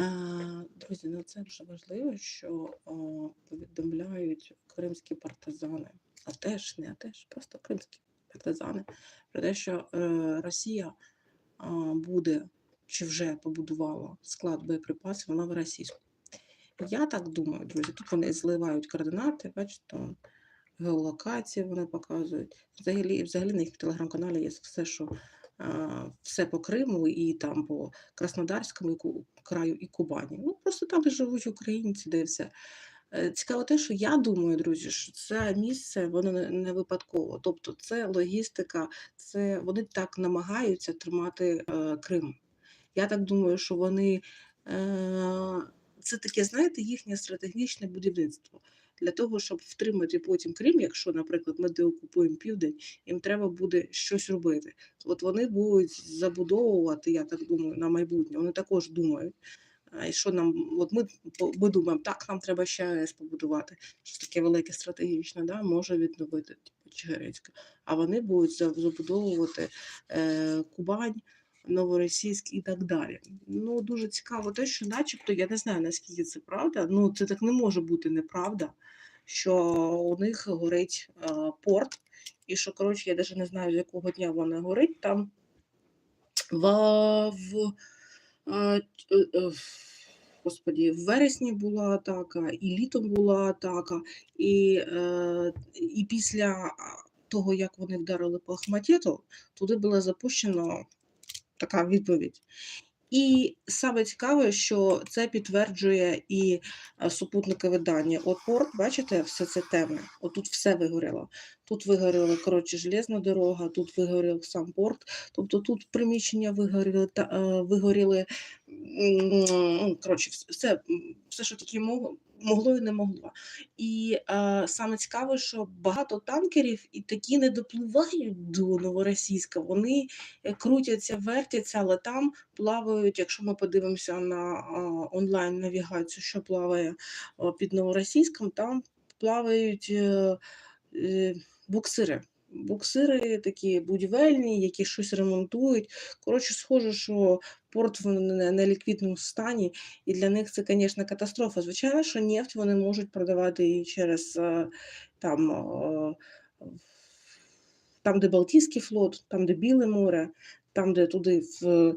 Е, Друзі, ну це дуже важливо, що повідомляють кримські партизани, а теж не а теж, просто кримські партизани про те, що е, Росія буде чи вже побудувала склад боєприпасів вона в новоросійську. Я так думаю, друзі, тут вони зливають координати, бачите, геолокації вони показують. Взагалі, взагалі на їх телеграм-каналі є все, що все по Криму і там по Краснодарському краю і Кубані. Ну просто там живуть українці, де все. Е, Цікаво те, що я думаю, друзі, що це місце воно не не випадково. Тобто, це логістика, це вони так намагаються тримати е, Крим. Я так думаю, що вони е, це таке, знаєте, їхнє стратегічне будівництво. Для того, щоб втримати потім Крим, якщо, наприклад, ми деокупуємо південь, їм треба буде щось робити. От вони будуть забудовувати, я так думаю, на майбутнє. Вони також думають. І що нам, от ми, ми думаємо, так, нам треба ще АЕС побудувати, щось таке велике стратегічне, да, може відновити типу, Чигиринське. А вони будуть забудовувати е, Кубань, Новоросійськ і так далі. Ну, дуже цікаво те, що начебто, я не знаю, наскільки це правда, ну це так не може бути неправда, що у них горить е, порт, і що, коротше, я навіть не знаю, з якого дня вона горить там в, в а, е, е, Господі, в вересні була атака, і літом була атака, і, е, і після того, як вони вдарили по Ахматєту, туди була запущена така відповідь. І саме цікаве, що це підтверджує і е, супутникове дані. От порт, бачите, все це темне. Отут все вигоріло. Тут вигоріла, коротше, железна дорога, тут вигорів сам порт. Тобто тут приміщення вигоріли, та, е, вигоріли ну, коротше, все, все, що тільки могло, і не могло. І е, саме цікаве, що багато танкерів і такі не допливають до Новоросійська. Вони е, крутяться, вертяться, але там плавають, якщо ми подивимося на онлайн-навігацію, що плаває а, під Новоросійськом, там плавають е, е, буксири. Буксири такі будівельні, які щось ремонтують. Коротше, схоже, що порт в не- неліквідному стані, і для них це, звісно, катастрофа. Звичайно, що нефть вони можуть продавати і через е, там, е, там, де Балтійський флот, там, де Біле море, там, де туди в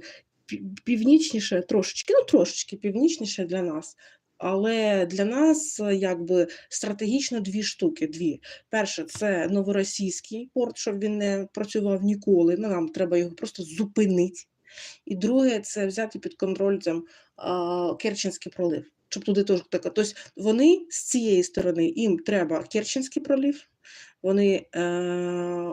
північніше, трошечки, ну трошечки північніше для нас. Але для нас е, якби стратегічно дві штуки. Дві. Перше, це новоросійський порт, щоб він не працював ніколи. Ну, нам треба його просто зупинити. І друге, це взяти під контроль там, Керченський пролив. Щоб туди теж таке. Тобто вони з цієї сторони їм треба Керченський пролив, вони, е,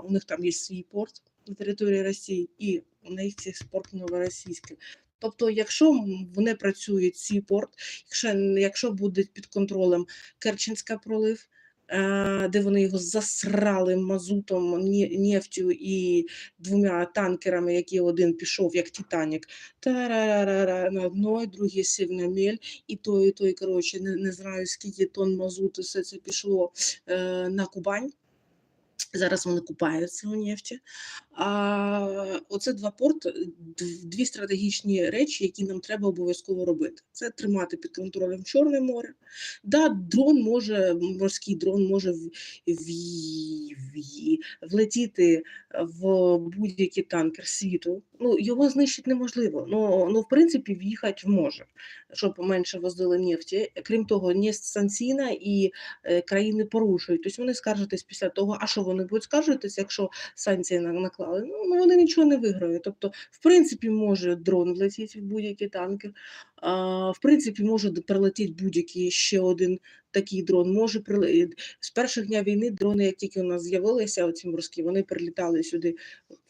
у них там є свій порт на території Росії, і у них цей порт новоросійський. Тобто, якщо вони працюють цей порт, якщо, якщо буде під контролем Керченська пролив, е, де вони його засрали мазутом, нефтю і двома танкерами, які один пішов, як Титанік, тарарара на одной, другий сів на мель, і той, і той, коротше, не, не знаю, скільки тонн мазуту все це пішло е, на Кубань. Зараз вони купаються у нефті. А оце два порти, дві стратегічні речі, які нам треба обов'язково робити. Це тримати під контролем Чорне море. Да, дрон може, морський дрон може в, в, в, влетіти в будь-який танкер світу. Ну, його знищити неможливо. Ну, ну в принципі, в'їхати може, щоб менше возили нефті. Крім того, не санкційна і е, країни порушують. Тобто вони скаржитись після того, а що вони будуть скаржитись, якщо санкції на- наклали? Ну, вони нічого не виграють. Тобто, в принципі, може дрон влетіти в будь-який танкер. В принципі, може прилетіти будь-який ще один такий дрон. Може прилетіти. З перших дня війни дрони, як тільки у нас з'явилися, оці морські, вони прилітали сюди,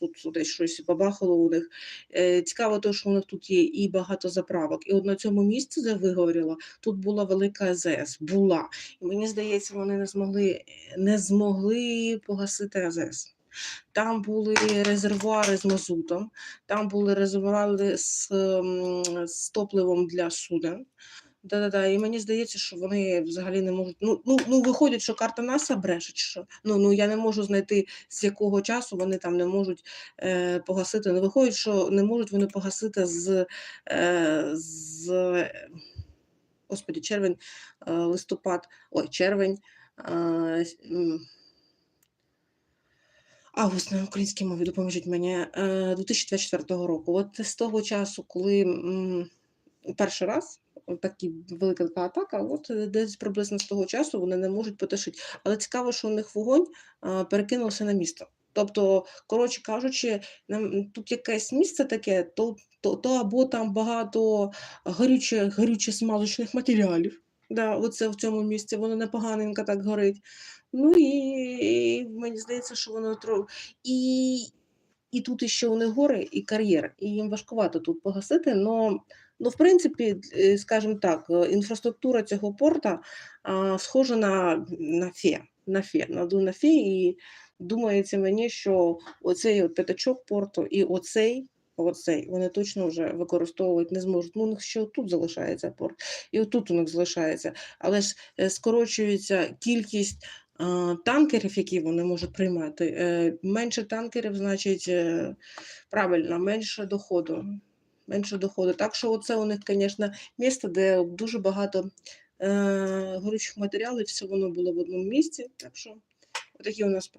тут сюди щось бабахало у них. Е, цікаво, те, що у них тут є і багато заправок. І от на цьому місці, де виговорила, тут була велика АЗС, була. І мені здається, вони не змогли, не змогли погасити АЗС. Там були резервуари з мазутом, там були резервуари з, з топливом для суден. Да-да-да. І мені здається, що вони взагалі не можуть. Ну, ну, ну виходить, що карта НАСА бреше, що. Ну, ну я не можу знайти, з якого часу вони там не можуть е, погасити. Ну, виходить, що не можуть вони погасити з. Е, з Господі, червень, е, листопад, ой, червень. е, Август на українській мові допоможіть мені е, 2024 року. От з того часу, коли перший раз такі велика така атака, от е, десь приблизно з того часу вони не можуть потушити. Але цікаво, що у них вогонь е, перекинувся на місто. Тобто, коротше кажучи, нам тут якесь місце таке, то, то, то або там багато горючих, горючих смазочних матеріалів. Да, оце в цьому місці воно непоганенько так горить. Ну і, і мені здається, що воно тро... і, і тут іще них гори, і кар'єр, і їм важкувато тут погасити. Но, ну, в принципі, е, скажімо так, е, інфраструктура цього порта а, схожа на, на фе, на фе, на на фе, і думається мені, що оцей от п'ятачок порту і оцей. Оцей вони точно вже використовувати не зможуть. Ну, у них ще тут залишається порт, і отут у них залишається. Але ж е, скорочується кількість танкерів, які вони можуть приймати. Е, Менше танкерів, значить, е, правильно, менше доходу. Менше доходу. Так що оце у них, звісно, місце, де дуже багато е, горючих матеріалів, все воно було в одному місці. Так що отакі у нас справи.